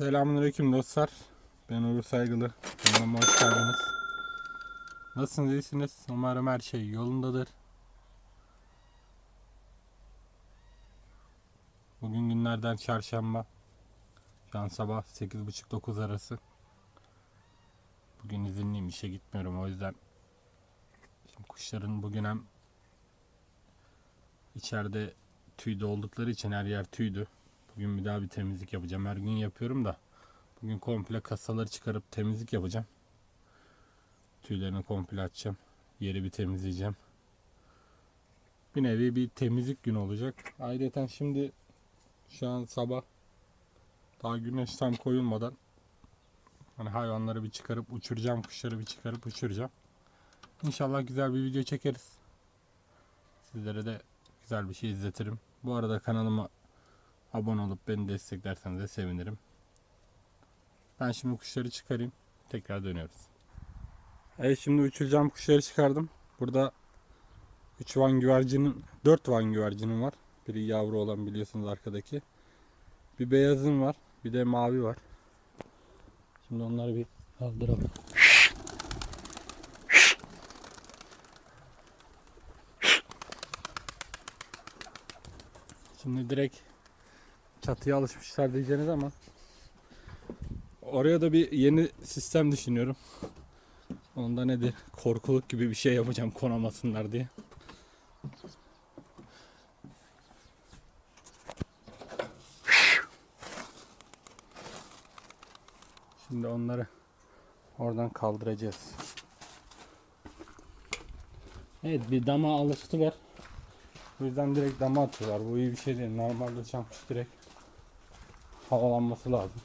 Selamünaleyküm dostlar. Ben Uğur Saygılı. Kanalıma hoş geldiniz. Nasılsınız, iyisiniz? Umarım her şey yolundadır. Bugün günlerden çarşamba. Şu an sabah 8.30-9 arası. Bugün izinliyim, işe gitmiyorum o yüzden. Şimdi kuşların bugün hem içeride tüyde oldukları için her yer tüydü. Bugün bir daha bir temizlik yapacağım. Her gün yapıyorum da. Bugün komple kasaları çıkarıp temizlik yapacağım. Tüylerini komple açacağım. Yeri bir temizleyeceğim. Bir nevi bir temizlik günü olacak. Ayrıca şimdi şu an sabah daha güneş tam koyulmadan hani hayvanları bir çıkarıp uçuracağım. Kuşları bir çıkarıp uçuracağım. İnşallah güzel bir video çekeriz. Sizlere de güzel bir şey izletirim. Bu arada kanalıma abone olup beni desteklerseniz de sevinirim. Ben şimdi kuşları çıkarayım. Tekrar dönüyoruz. Evet şimdi uçuracağım kuşları çıkardım. Burada 3 van güvercinin 4 van güvercinim var. Biri yavru olan biliyorsunuz arkadaki. Bir beyazım var. Bir de mavi var. Şimdi onları bir kaldıralım. Şimdi direkt çatıya alışmışlar diyeceğiniz ama oraya da bir yeni sistem düşünüyorum. Onda nedir? Korkuluk gibi bir şey yapacağım konamasınlar diye. Şimdi onları oradan kaldıracağız. Evet bir dama alıştılar. O yüzden direkt dama atıyorlar. Bu iyi bir şey değil. Normalde çampuş direkt havalanması lazım.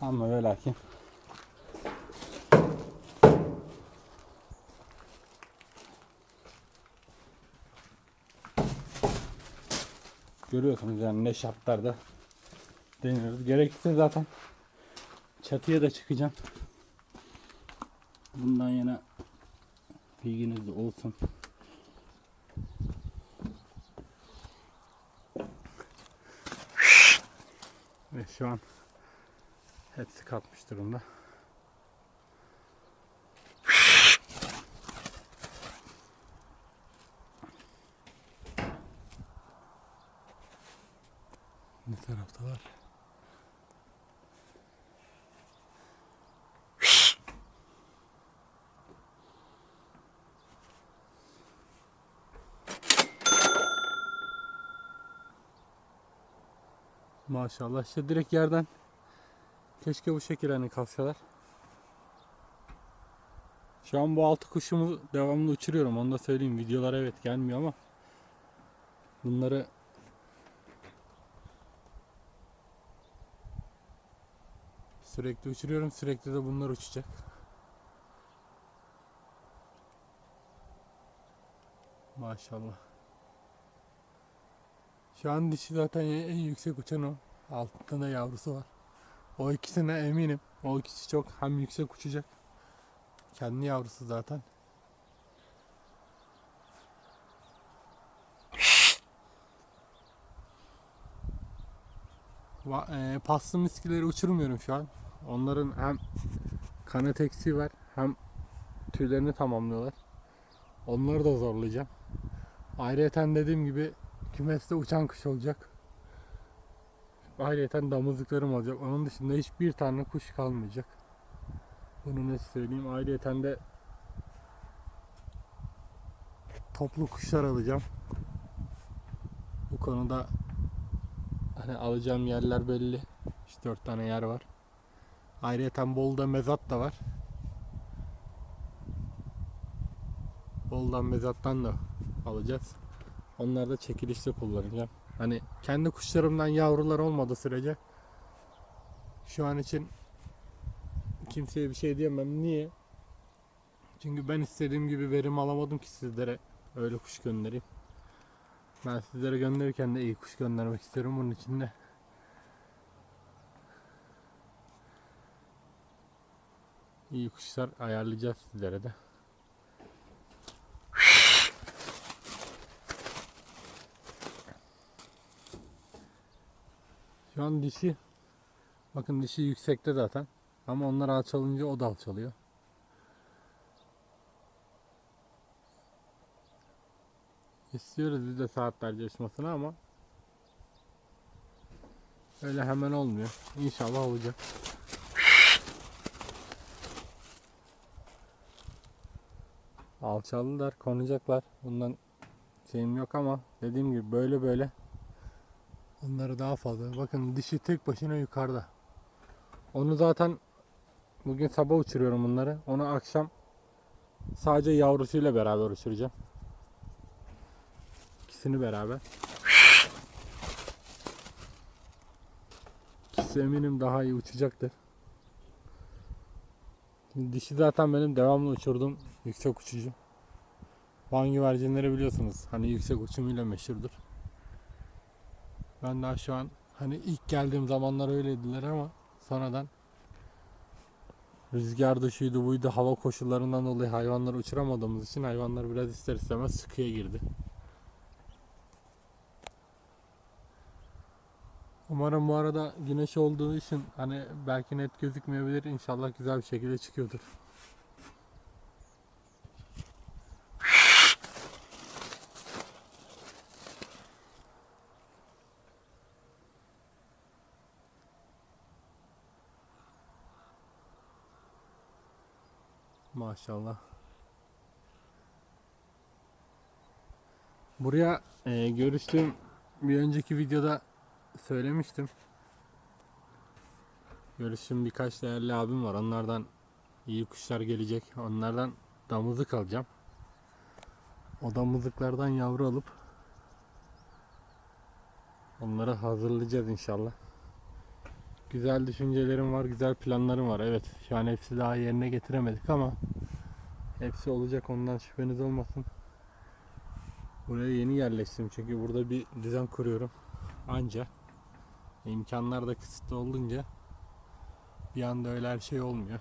Ama ve lakin görüyorsunuz yani ne şartlarda deniyoruz. Gerekirse zaten çatıya da çıkacağım. Bundan yana bilginiz olsun. Şu an hepsi kalkmış durumda. Ne taraftalar? Maşallah işte direkt yerden keşke bu şekilde hani kalsalar. Şu an bu altı kuşumu devamlı uçuruyorum onu da söyleyeyim. Videolar evet gelmiyor ama bunları sürekli uçuruyorum. Sürekli de bunlar uçacak. Maşallah. Şu an dişi zaten en yüksek uçan o. Altında da yavrusu var. O ikisine eminim. O ikisi çok hem yüksek uçacak. Kendi yavrusu zaten. E, paslı miskileri uçurmuyorum şu an. Onların hem kanat eksiği var hem tüylerini tamamlıyorlar. Onları da zorlayacağım. Ayrıca dediğim gibi kümeste uçan kuş olacak. Ayrıca damızlıklarım olacak. Onun dışında hiçbir tane kuş kalmayacak. Bunu ne söyleyeyim. Ayrıca de toplu kuşlar alacağım. Bu konuda hani alacağım yerler belli. 3-4 tane yer var. Ayrıca Bolu'da mezat da var. Bolu'dan mezattan da alacağız. Onları da çekilişte kullanacağım. Hani kendi kuşlarımdan yavrular olmadığı sürece şu an için kimseye bir şey diyemem. Niye? Çünkü ben istediğim gibi verim alamadım ki sizlere öyle kuş göndereyim. Ben sizlere gönderirken de iyi kuş göndermek istiyorum. Bunun için de iyi kuşlar ayarlayacağız sizlere de. Şu an dişi Bakın dişi yüksekte zaten. Ama onlar alçalınca o da alçalıyor. İstiyoruz biz de saatlerce uçmasını ama öyle hemen olmuyor. İnşallah olacak. Alçaldılar, konacaklar. Bundan şeyim yok ama dediğim gibi böyle böyle onları daha fazla. Bakın dişi tek başına yukarıda. Onu zaten bugün sabah uçuruyorum bunları. Onu akşam sadece yavrusuyla beraber uçuracağım. İkisini beraber. İkisi eminim daha iyi uçacaktır. Şimdi dişi zaten benim devamlı uçurduğum yüksek uçucu. Van güvercinleri biliyorsunuz. Hani yüksek uçumuyla meşhurdur. Ben daha şu an hani ilk geldiğim zamanlar öyleydiler ama sonradan rüzgar şuydu buydu hava koşullarından dolayı hayvanları uçuramadığımız için hayvanlar biraz ister istemez sıkıya girdi. Umarım bu arada güneş olduğu için hani belki net gözükmeyebilir. İnşallah güzel bir şekilde çıkıyordur. Maşallah. Buraya e, görüştüğüm bir önceki videoda söylemiştim. Görüştüğüm birkaç değerli abim var. Onlardan iyi kuşlar gelecek. Onlardan damızlık alacağım. O damızlıklardan yavru alıp onları hazırlayacağız inşallah. Güzel düşüncelerim var, güzel planlarım var. Evet, şu an hepsi daha yerine getiremedik ama hepsi olacak ondan şüpheniz olmasın. Buraya yeni yerleştim çünkü burada bir düzen kuruyorum. Anca imkanlar da kısıtlı olunca bir anda öyle her şey olmuyor.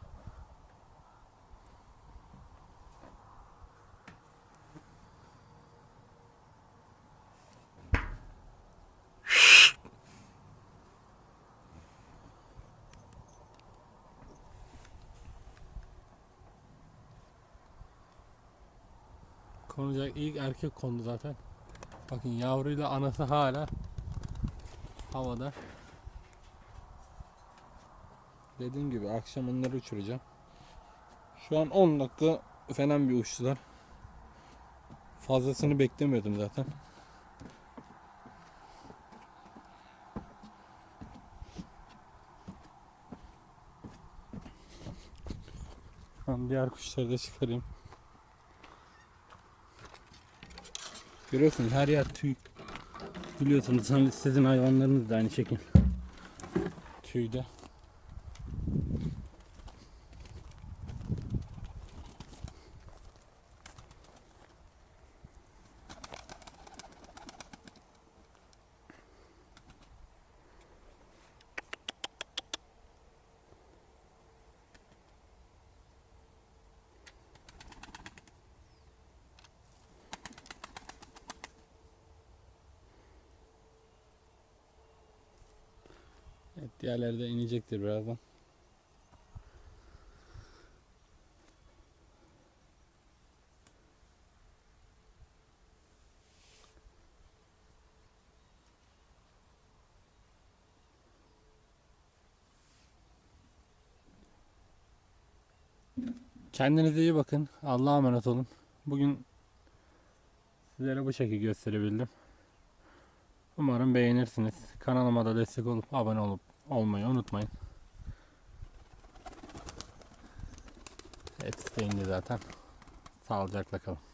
Konacak ilk erkek kondu zaten. Bakın yavruyla anası hala havada. Dediğim gibi akşam onları uçuracağım. Şu an 10 dakika falan bir uçtular. Fazlasını beklemiyordum zaten. Tamam diğer kuşları da çıkarayım. Görüyorsunuz her yer tüy. Biliyorsunuz hani sizin hayvanlarınız da aynı şekil. Tüyde. Evet, diğerleri inecektir birazdan. Kendinize iyi bakın. Allah'a emanet olun. Bugün sizlere bu şekilde gösterebildim. Umarım beğenirsiniz. Kanalıma da destek olup abone olup olmayı unutmayın. Evet deyince zaten. Sağlıcakla kalın.